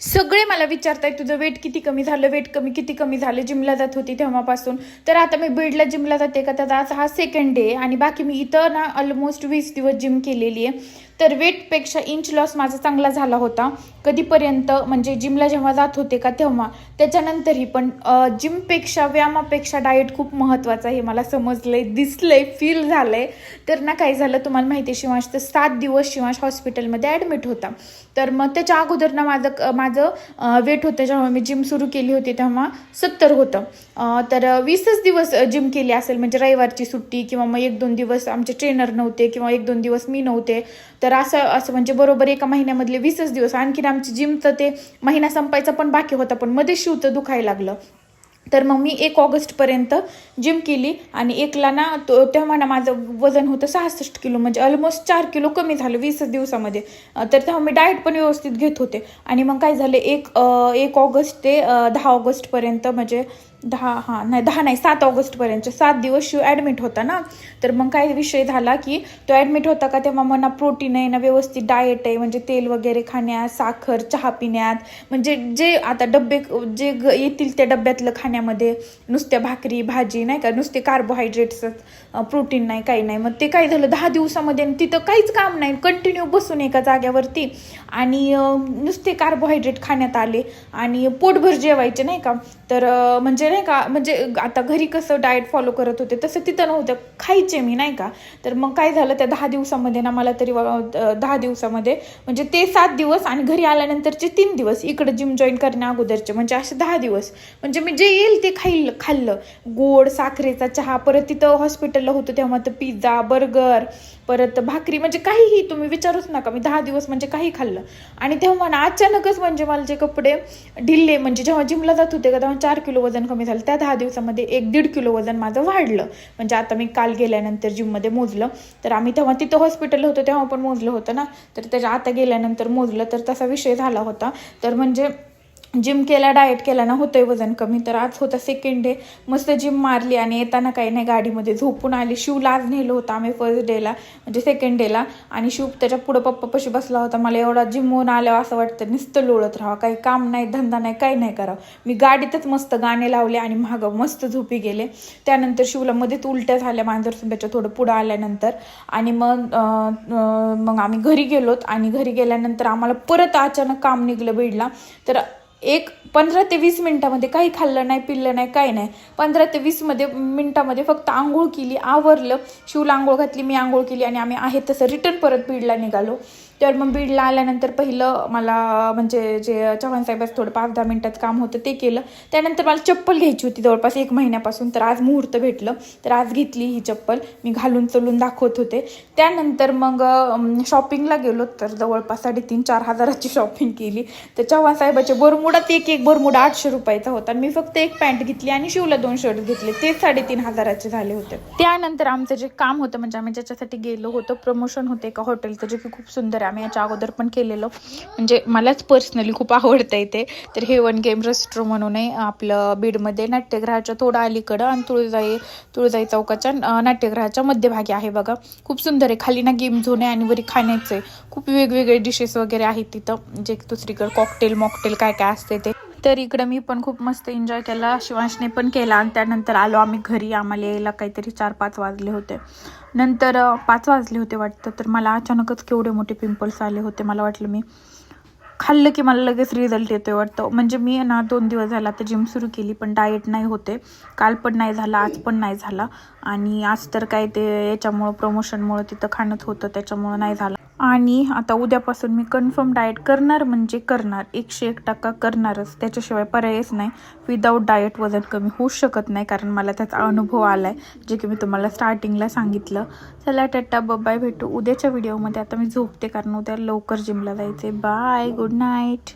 सगळे मला विचारताय तुझं वेट किती कमी झालं? वेट कमी किती कमी झालं? जिमला जात होती तेव्हापासून. तर आता मी बीडला जिमला जाते का? त्याचा आज हा सेकंड डे आणि बाकी मी इथं ना ऑलमोस्ट वीस दिवस जिम केलेली आहे. तर वेटपेक्षा इंच लॉस माझा चांगला झाला होता. कधीपर्यंत? म्हणजे जिमला जेव्हा जात होते का तेव्हा. त्याच्यानंतरही पण जिमपेक्षा व्यायामापेक्षा डाएट खूप महत्त्वाचं आहे हे मला समजलंय दिसलंय फील झालंय. तर ना काय झालं तुम्हाला माहिती आहे शिवांश तर सात दिवस शिवांश हॉस्पिटलमध्ये ॲडमिट होता. तर मग त्याच्या अगोदर ना माझं माझं माझं वेट होतं. जेव्हा मी जिम सुरू केली होती तेव्हा सत्तर होतं. तर वीसच दिवस जिम केली असेल. म्हणजे रविवारची सुट्टी किंवा मग एक दोन दिवस आमचे ट्रेनर नव्हते किंवा एक दोन दिवस मी नव्हते. तर असं असं म्हणजे बरोबर एका महिन्यामधले वीसच दिवस. आणखीन आमची जिमचं ते महिना संपायचा पण बाकी होता. पण मध्ये शिवचं दुखायला लागलं. तर मग मी एक ऑगस्टपर्यंत जिम केली आणि एकला ना तो तेव्हा ना माझं वजन होतं सहासष्ट किलो म्हणजे ऑलमोस्ट चार किलो कमी झालं वीस दिवसामध्ये. तर तेव्हा मी डाएट पण व्यवस्थित घेत होते. आणि मग काय झालं एक एक ऑगस्ट ते दहा ऑगस्टपर्यंत म्हणजे दहा हां नाही दहा नाही सात ऑगस्टपर्यंतचे सात दिवस शिव ॲडमिट होता ना? तर मग काय विषय झाला की तो ॲडमिट होता का तेव्हा मग ना प्रोटीन आहे ना व्यवस्थित डाएट आहे म्हणजे तेल वगैरे खाण्यात साखर चहा पिण्यात म्हणजे जे आता डबे जे ग- येतील त्या डब्यातलं खाण्यामध्ये नुसत्या भाकरी भाजी नाही का? नुसते कार्बोहायड्रेट्स प्रोटीन नाही काही नाही. मग ते काय झालं? दहा दिवसामध्ये आणि तिथं काहीच काम नाही. कंटिन्यू बसून एका जाग्यावरती आणि नुसते कार्बोहायड्रेट खाण्यात आले आणि पोटभर जेवायचे नाही का? तर म्हणजे नाही का? म्हणजे आता घरी कसं डाएट फॉलो करत होते तसं तिथं नव्हतं. खायचे मी नाही का? तर मग काय झालं त्या दहा दिवसामध्ये ना मला तरी दहा दिवसामध्ये म्हणजे ते सात दिवस आणि घरी आल्यानंतरचे तीन दिवस इकडे जिम जॉईन करण्या अगोदरचे म्हणजे असे दहा दिवस. म्हणजे मी जे येईल ते खाईल खाल्लं. गोड साखरेचा चहा परत तिथं हॉस्पिटलला होतं तेव्हा तर पिझ्झा बर्गर परत भाकरी म्हणजे काहीही तुम्ही विचारूच नका. मी दहा दिवस म्हणजे काही खाल्लं. आणि तेव्हा ना अचानकच म्हणजे मला जे कपडे ढिल्ले म्हणजे जेव्हा जिमला जात होते का तेव्हा चार किलो वजन कमी झालं. त्या दहा दिवसामध्ये एक दीड किलो वजन माझं वाढलं. म्हणजे आता मी काल गेल्यानंतर जिममध्ये मोजलं. तर आम्ही तेव्हा तिथं हॉस्पिटल होतो तेव्हा पण मोजलं होतं ना. तर त्याच्या आता गेल्यानंतर मोजलं तर तसा विषय झाला होता. तर म्हणजे जिम केला डाएट केला ना होतंय वजन कमी. तर आज होता सेकंड डे मस्त जिम मारली आणि येताना काही नाही गाडीमध्ये झोपून आली. शिवला आज नेलो होतं आम्ही फर्स्ट डेला म्हणजे सेकंड डेला आणि शिव त्याच्या पुढं पप्पापाशी बसला होता. मला एवढा जिमवून आल्यावर असं वाटतं नुसतं लोळत राहावं. काही काम नाही धंदा नाही काही नाही करावं. मी गाडीतच मस्त गाणे लावले आणि मागं मस्त झोपी गेले. त्यानंतर शिवला मध्येच उलट्या झाल्या मांजरसुंब्याच्या थोडं पुढं आल्यानंतर. आणि मग मग आम्ही घरी गेलोत. आणि घरी गेल्यानंतर आम्हाला परत अचानक काम निघलं बीडला. तर एक पंधरा ते वीस मिनिटामध्ये काही खाल्लं नाही पिल्लं नाही काही नाही. पंधरा ते वीसमध्ये मिनिटामध्ये फक्त आंघोळ केली आवरलं. शिवला आंघोळ घातली मी आंघोळ केली आणि आम्ही आहे तसं. रिटर्न परत बीडला निघालो. तर मग बीडला आल्यानंतर पहिलं मला म्हणजे जे चव्हाण साहेबाचं थोडं पाच दहा मिनटात काम होतं ते केलं. त्यानंतर मला चप्पल घ्यायची होती जवळपास एक महिन्यापासून तर आज मुहूर्त भेटलं. तर आज घेतली ही चप्पल मी घालून चलून दाखवत होते. त्यानंतर मग शॉपिंगला गेलो तर जवळपास साडेतीन चार हजाराची शॉपिंग केली. तर चव्हाण साहेबाच्या बोरमुडात एक एक बोरमुडा आठशे रुपयाचा होता. आणि मी फक्त एक पॅन्ट घेतली आणि शिवला दोन शर्ट घेतले. ते साडेतीन हजाराचे झाले होते. त्यानंतर आमचं जे काम होतं म्हणजे आम्ही ज्याच्यासाठी गेलो होतो प्रमोशन होते एका हॉटेलचं जे की खूप सुंदर आहे. आम्ही याच्या अगोदर पण केलेलं. म्हणजे मलाच पर्सनली खूप आवडतं इथे. तर हे वन गेम रेस्ट्रो म्हणून आहे आपलं बीडमध्ये. नाट्यगृहाच्या थोडं अलीकडं आणि तुळजाई तुळजाई चौकाच्या नाट्यगृहाच्या मध्यभागी आहे बघा. खूप सुंदर आहे. खाली ना गेम झोन आहे आणि वरी खाण्याचं आहे. खूप वेगवेगळे डिशेस वगैरे आहेत तिथं. जे दुसरीकडे कॉकटेल मॉकटेल काय काय असते ते. तर इकडं मी पण खूप मस्त एन्जॉय केला. शिवांशने पण केला आणि त्यानंतर आलो आम्ही घरी. आम्हाला यायला काहीतरी चार पाच वाजले होते. नंतर पाच वाजले होते वाटतं तर मला अचानकच केवढे मोठे पिंपल्स आले होते मला वाटलं मी खाल्लं की मला लगेच रिझल्ट येतोय वाटतं. म्हणजे मी ना दोन दिवस झाला आता जिम सुरू केली पण डाएट नाही होते. काल पण नाही झाला आज पण नाही झाला. आणि आज तर काय ते याच्यामुळं प्रमोशनमुळं तिथं खाणंच होतं त्याच्यामुळं नाही झालं. आणि आता उद्यापासून मी कन्फर्म डाएट करणार म्हणजे करणार. एकशे एक टक्का करणारच. त्याच्याशिवाय पर्यायच नाही. विदाऊट डाएट वजन कमी होऊ शकत नाही कारण मला त्याचा अनुभव आला आहे जे की मी तुम्हाला स्टार्टिंगला सांगितलं. चला टट्टा बब्बाय भेटू उद्याच्या व्हिडिओमध्ये आता मी झोपते कारण उद्या लवकर जिमला जायचे बाय गुड नाईट